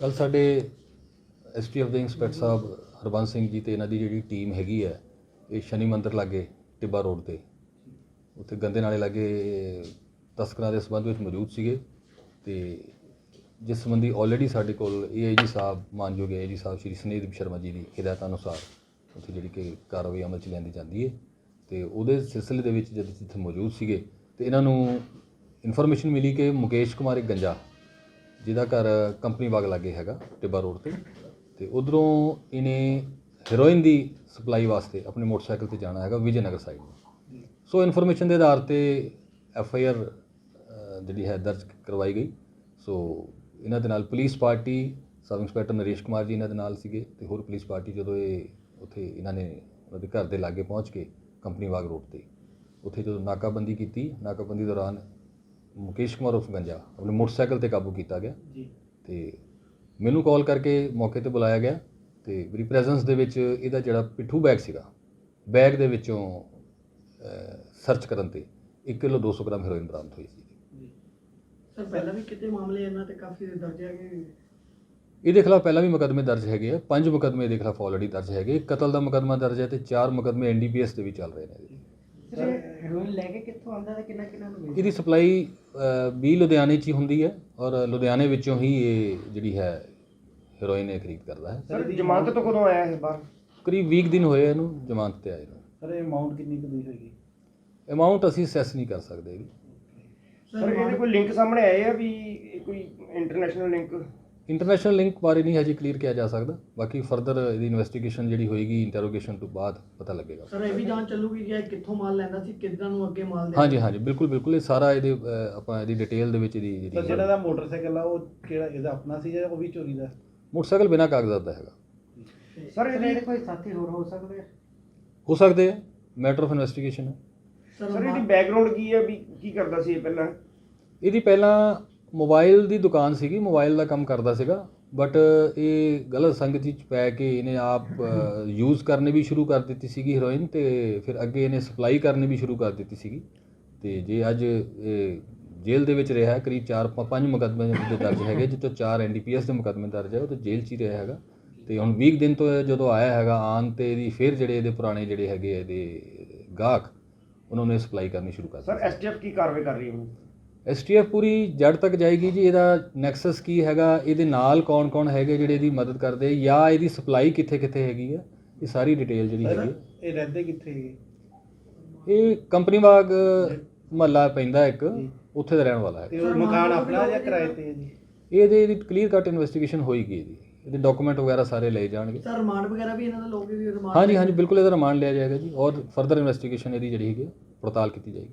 ਕੱਲ ਸਾਡੇ ਐਸਟੀਐਫ ਦੇ ਇੰਸਪੈਕਟਰ ਸਾਹਿਬ ਹਰਬੰਸ ਸਿੰਘ ਜੀ ਤੇ ਇਹਨਾਂ ਦੀ ਜਿਹੜੀ ਟੀਮ ਹੈਗੀ ਹੈ, ਇਹ ਸ਼ਨੀ ਮੰਦਰ ਲਾਗੇ ਟਿੱਬਾ ਰੋਡ ਤੇ। ਉੱਥੇ ਗੰਦੇ ਨਾਲੇ ਲਾਗੇ ਤਸਕਰਾਂ ਦੇ ਸਬੰਧ ਵਿੱਚ ਮੌਜੂਦ ਸੀਗੇ ਤੇ ਜਿਸ ਸੰਬੰਧੀ ਆਲਰੇਡੀ ਸਾਡੇ ਕੋਲ ਏਆਈਜੀ ਸਾਹਿਬ, ਮਾਨਯੋਗ ਏਆਈਜੀ ਸਾਹਿਬ ਸ਼੍ਰੀ ਸੁਨੀਲ ਸ਼ਰਮਾ ਜੀ ਦੀ ਹਦਾਇਤਾਂ ਅਨੁਸਾਰ ਉੱਥੇ ਜਿਹੜੀ ਕਿ ਕਾਰਵਾਈ ਅਮਲ 'ਚ ਲਿਆਂਦੀ ਜਾਂਦੀ ਹੈ ਤੇ ਉਹਦੇ ਸਿਲਸਿਲੇ ਦੇ ਵਿੱਚ ਜਦ ਜਿੱਥੇ ਮੌਜੂਦ ਸੀਗੇ ਤੇ ਇਹਨਾਂ ਨੂੰ ਇਨਫੋਰਮੇਸ਼ਨ ਮਿਲੀ ਕਿ ਮੁਕੇਸ਼ ਕੁਮਾਰ ਗੰਜਾ ਜਿਹਦਾ ਘਰ ਕੰਪਨੀ ਬਾਗ ਲਾਗੇ ਹੈਗਾ, ਟਿੱਬਾ ਰੋਡ ਤੇ। ਤੇ ਉਧਰੋਂ ਇਹਨੇ ਹੀਰੋਇਨ ਦੀ ਸਪਲਾਈ ਵਾਸਤੇ ਆਪਣੇ ਮੋਟਰਸਾਈਕਲ ਤੇ ਜਾਣਾ ਹੈਗਾ ਵਿਜੇ ਨਗਰ ਸਾਈਡ ਨੂੰ। ਸੋ ਇਨਫੋਰਮੇਸ਼ਨ ਦੇ ਆਧਾਰ ਤੇ ਐਫ ਆਈ ਆਰ ਜਿਹੜੀ ਹੈ, ਦਰਜ ਕਰਵਾਈ ਗਈ। ਸੋ ਇਹਨਾਂ ਦੇ ਨਾਲ police party sub inspector Naresh Kumar ji ਇਹਨਾਂ ਦੇ ਨਾਲ ਸੀਗੇ ਤੇ ਹੋਰ ਪੁਲਿਸ ਪਾਰਟੀ ਜਦੋਂ ਇਹ ਉੱਥੇ ਇਹਨਾਂ ਨੇ ਉਹਨਾਂ ਦੇ ਘਰ ਦੇ ਲਾਗੇ ਪਹੁੰਚ ਕੇ ਕੰਪਨੀ ਬਾਗ ਰੋਡ ਤੇ। ਉੱਥੇ ਜਦੋਂ ਨਾਕਾਬੰਦੀ ਕੀਤੀ, ਨਾਕਾਬੰਦੀ ਦੌਰਾਨ ਮੁਕੇਸ਼ ਕੁਮਾਰ ਉਰਫ ਗੰਜਾ ਆਪਣੇ ਮੋਟਰਸਾਈਕਲ ਤੇ ਕਾਬੂ ਕੀਤਾ ਗਿਆ। ਜੀ। ਤੇ ਮੈਨੂੰ ਕਾਲ ਕਰਕੇ ਮੌਕੇ ਤੇ ਬੁਲਾਇਆ ਗਿਆ ਤੇ ਮੇਰੀ ਪ੍ਰੈਜ਼ੈਂਸ ਦੇ ਵਿੱਚ ਇਹਦਾ ਜਿਹੜਾ ਪਿੱਠੂ ਬੈਗ ਸੀਗਾ ਬੈਗ ਦੇ ਵਿੱਚੋਂ ਸਰਚ ਕਰਨ ਤੇ 1 ਕਿਲੋ 200 ਗ੍ਰਾਮ ਹੈਰੋਇਨ ਬਰਾਮਦ ਹੋਈ ਸੀ। ਜੀ। ਸਰ ਪਹਿਲਾਂ ਵੀ ਕਿਤੇ ਮਾਮਲੇ ਇਹਨਾਂ ਤੇ ਕਾਫੀ ਦਰਜ ਹੈਗੇ ਇਹਦੇ ਖਿਲਾਫ ਪਹਿਲਾਂ ਵੀ ਮੁਕੱਦਮੇ ਦਰਜ ਹੈਗੇ ਆ। ਪੰਜ ਮੁਕੱਦਮੇ ਇਹਦੇ ਖਿਲਾਫ ਆਲਰੇਡੀ ਦਰਜ ਹੈਗੇ। ਕਤਲ ਦਾ ਮੁਕੱਦਮਾ ਦਰਜ ਹੈ ਤੇ ਚਾਰ ਮੁਕੱਦਮੇ ਐਨਡੀਪੀਐਸ ਦੇ ਵੀ ਚੱਲ ਰਹੇ ਨੇ ਲੈ ਕੇ ਕਿੱਥੋਂ ਆਉਂਦਾ ਤੇ ਕਿੰਨਾ ਕਿੰਨਾ ਨੂੰ ਇਹਦੀ ਸਪਲਾਈ ਵੀ ਲੁਧਿਆਣੇ 'ਚ ਹੀ ਹੁੰਦੀ ਹੈ ਔਰ ਲੁਧਿਆਣੇ ਵਿੱਚੋਂ ਹੀ ਇਹ ਜਿਹੜੀ ਹੈ ਹੈਰੋਇਨ ਇਹ ਖਰੀਦ ਕਰਦਾ ਹੈ। ਸਰ ਜ਼ਮਾਨਤ ਤੋਂ ਕਦੋਂ ਆਇਆ ਇਹ ਬਾਹਰ? ਕਰੀਬ 20 ਦਿਨ ਹੋਏ ਇਹਨੂੰ ਜ਼ਮਾਨਤ ਤੇ ਆਏ ਨੂੰ। ਸਰ ਇਹ ਅਮਾਉਂਟ ਕਿੰਨੀ ਕੁ ਦੀ ਹੋਏਗੀ ਅਮਾਉਂਟ ਅਸੀਂ ਸੈਸ ਨਹੀਂ ਕਰ ਸਕਦੇ ਇਹਦੀ। ਸਰ ਇਹਦੇ ਕੋਈ ਲਿੰਕ ਸਾਹਮਣੇ ਆਏ ਆ ਵੀ ਇਹ ਕੋਈ ਇੰਟਰਨੈਸ਼ਨਲ ਲਿੰਕ ਇੰਟਰਨੈਸ਼ਨਲ ਲਿੰਕ ਬਾਰੇ ਨਹੀਂ ਹਜੇ ਕਲੀਅਰ ਕਿਹਾ ਜਾ ਸਕਦਾ। ਬਾਕੀ ਫਰਦਰ ਇਹਦੀ ਇਨਵੈਸਟੀਗੇਸ਼ਨ ਜਿਹੜੀ ਹੋਏਗੀ ਇੰਟਰੋਗੇਸ਼ਨ ਤੋਂ ਬਾਅਦ ਪਤਾ ਲੱਗੇਗਾ। ਸਰ ਇਹ ਵੀ ਜਾਣ ਚੱਲੂਗੀ ਕਿ ਇਹ ਕਿੱਥੋਂ ਮਾਲ ਲੈਂਦਾ ਸੀ ਕਿੱਦਾਂ ਨੂੰ ਅੱਗੇ ਮਾਲ ਦੇ ਹਾਂਜੀ ਹਾਂਜੀ ਬਿਲਕੁਲ ਬਿਲਕੁਲ। ਇਹ ਸਾਰਾ ਇਹਦੇ ਆਪਾਂ ਇਹਦੀ ਡਿਟੇਲ ਦੇ ਵਿੱਚ ਇਹਦੀ ਤਾਂ ਜਿਹੜੀ ਜਿਹੜਾ ਦਾ ਮੋਟਰਸਾਈਕਲ ਆ ਉਹ ਕਿਹੜਾ ਇਹਦਾ ਆਪਣਾ ਸੀ ਜਾਂ ਉਹ ਵੀ ਚੋਰੀ ਦਾ? ਮੋਟਰਸਾਈਕਲ ਬਿਨਾਂ ਕਾਗਜ਼ਾਤ ਦਾ ਹੈਗਾ। ਸਰ ਇਹਦੀ ਕੋਈ ਸਾਥੀ ਹੋਰ ਹੋ ਸਕਦੇ ਹੋ ਸਕਦੇ ਆ। ਮੈਟਰ ਆਫ ਇਨਵੈਸਟੀਗੇਸ਼ਨ ਹੈ ਸਰ ਇਹਦੀ ਬੈਕਗ੍ਰਾਉਂਡ ਕੀ ਹੈ ਵੀ ਕੀ ਕਰਦਾ ਸੀ ਇਹ ਪਹਿਲਾਂ? ਇਹਦੀ ਪਹਿਲਾਂ ਮੋਬਾਈਲ ਦੀ ਦੁਕਾਨ ਸੀਗੀ, ਮੋਬਾਈਲ ਦਾ ਕੰਮ ਕਰਦਾ ਸੀਗਾ ਬਟ ਇਹ ਗਲਤ ਸੰਗਤ ਵਿੱਚ ਪੈ ਕੇ ਇਹਨੇ ਆਪ ਯੂਜ਼ ਕਰਨੇ ਵੀ ਸ਼ੁਰੂ ਕਰ ਦਿੱਤੀ ਸੀਗੀ ਹੀਰੋਇਨ ਤੇ ਫਿਰ ਅੱਗੇ ਇਹਨੇ ਸਪਲਾਈ ਕਰਨੀ ਵੀ ਸ਼ੁਰੂ ਕਰ ਦਿੱਤੀ ਸੀਗੀ। ਤੇ ਜੇ ਅੱਜ ਇਹ ਜੇਲ੍ਹ ਦੇ ਵਿੱਚ ਰਿਹਾ, ਕਰੀਬ 4 5 ਮੁਕੱਦਮੇ ਦੇ ਦਰਜ ਹੈਗੇ ਜਿੱਤੋਂ 4 ਐਨਡੀਪੀਐਸ ਦੇ ਮੁਕੱਦਮੇ ਦਰਜ ਹੈ, ਉਹ ਤਾਂ ਜੇਲ੍ਹ 'ਚ ਹੀ ਰਿਹਾ ਹੈਗਾ। ਤੇ ਹੁਣ 20 ਦਿਨ ਤੋਂ ਜਦੋਂ ਆਇਆ ਹੈਗਾ ਆਨ ਤੇ ਇਹਦੀ ਫਿਰ ਜਿਹੜੇ ਇਹਦੇ ਪੁਰਾਣੇ ਜਿਹੜੇ ਹੈਗੇ ਇਹਦੇ ਗਾਹਕ, ਉਹਨਾਂ ਨੇ ਸਪਲਾਈ ਕਰਨੀ ਸ਼ੁਰੂ ਕਰ ਦਿੱਤੀ। ਸਰ ਐਸਟੀਐਫ ਕੀ ਕਾਰਵਾਈ ਕਰ ਰਹੀ ਹੈ ਐਸਟੀਐਫ ਪੂਰੀ ਜੜ ਤੱਕ ਜਾਏਗੀ ਜੀ ਇਹਦਾ ਨੈਕਸਸ ਕੀ ਹੈਗਾ ਇਹਦੇ ਨਾਲ ਕੌਣ-ਕੌਣ ਹੈਗੇ ਜਿਹੜੇ ਇਹਦੀ ਮਦਦ ਕਰਦੇ ਜਾਂ ਇਹਦੀ ਸਪਲਾਈ ਕਿੱਥੇ-ਕਿੱਥੇ ਹੈਗੀ ਹੈ ਇਹ ਸਾਰੀ ਡਿਟੇਲ ਜਿਹੜੀ ਹੈਗੀ ਹੈ। ਇਹ ਰਹਿੰਦੇ ਕਿੱਥੇ ਹੈਗੇ? ਇਹ ਕੰਪਨੀ ਬਾਗ ਮਹੱਲਾ ਪੈਂਦਾ ਇੱਕ ਉੱਥੇ ਦਾ ਰਹਿਣ ਵਾਲਾ ਹੈ। ਤੇ ਉਹ ਮਕਾਨ ਆਪਣਾ ਜਾਂ ਕਿਰਾਏ ਤੇ ਹੈ ਜੀ? ਇਹਦੇ ਇਹਦੀ ਕਲੀਅਰ ਕੱਟ ਇਨਵੈਸਟੀਗੇਸ਼ਨ ਹੋਏਗੀ ਇਹਦੀ। ਇਹਦੇ ਡਾਕੂਮੈਂਟ ਵਗੈਰਾ ਸਾਰੇ ਲਏ ਜਾਣਗੇ। ਸਰ ਰਿਮਾਂਡ ਵਗੈਰਾ ਵੀ ਇਹਨਾਂ ਦਾ ਲੋਗੇ ਵੀ ਰਿਮਾਂਡ ਹਾਂਜੀ ਹਾਂਜੀ ਬਿਲਕੁਲ ਇਹਦਾ ਰਿਮਾਂਡ ਲਿਆ ਜਾਏਗਾ ਜੀ ਔਰ ਫਰਦਰ ਇਨਵੈਸਟੀਗੇਸ਼ਨ ਇਹਦੀ ਜਿਹੜੀ ਹੈਗੀ ਹੈ, ਪੜਤਾਲ ਕੀਤੀ ਜਾਏਗੀ।